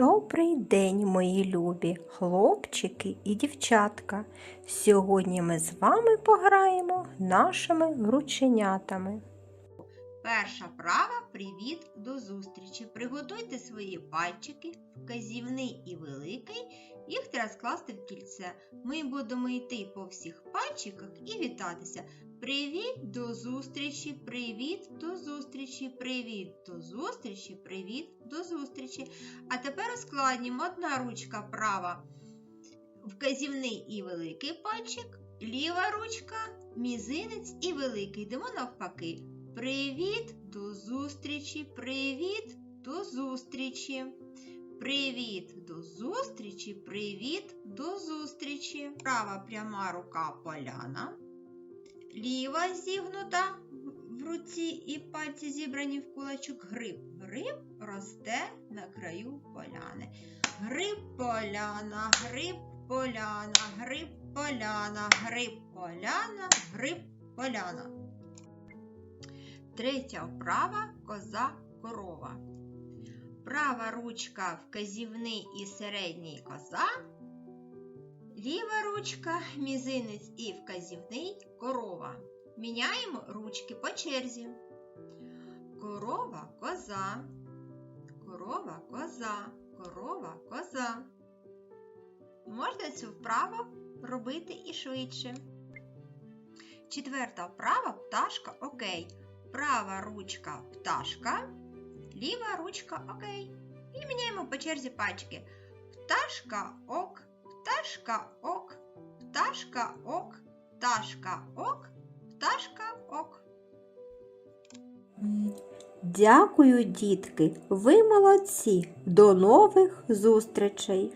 Добрий день, мої любі хлопчики і дівчатка. Сьогодні ми з вами пограємо нашими рученятами. Перша права привіт до зустрічі. Приготуйте свої пальчики, вказівний і великий. Їх треба скласти в кільце. Ми будемо йти по всіх пальчиках і вітатися. Привіт до зустрічі, привіт до зустрічі, привіт до зустрічі, привіт до зустрічі. А тепер ускладнімо одна ручка права. Вказівний і великий пальчик, ліва ручка, мізинець і великий. Йдемо навпаки. Привіт до зустрічі, привіт до зустрічі. Привіт до зустрічі, привіт до зустрічі. Права пряма рука поляна. Ліва зігнута в руці і пальці зібрані в кулачок гриб. Гриб росте на краю поляни. Гриб поляна, гриб поляна, гриб поляна, гриб поляна, гриб поляна. Третя вправа коза корова. Права ручка вказівний і середній коза. Ліва ручка мізинець і вказівний корова. Міняємо ручки по черзі. Корова коза. Корова коза. Корова коза. Можна цю вправу робити і швидше. Четверта вправа пташка окей. Права ручка пташка, ліва ручка окей. І міняємо по черзі пачки. Пташка ок, пташка ок, пташка ок, пташка ок, пташка ок. Дякую, дітки! Ви молодці! До нових зустрічей!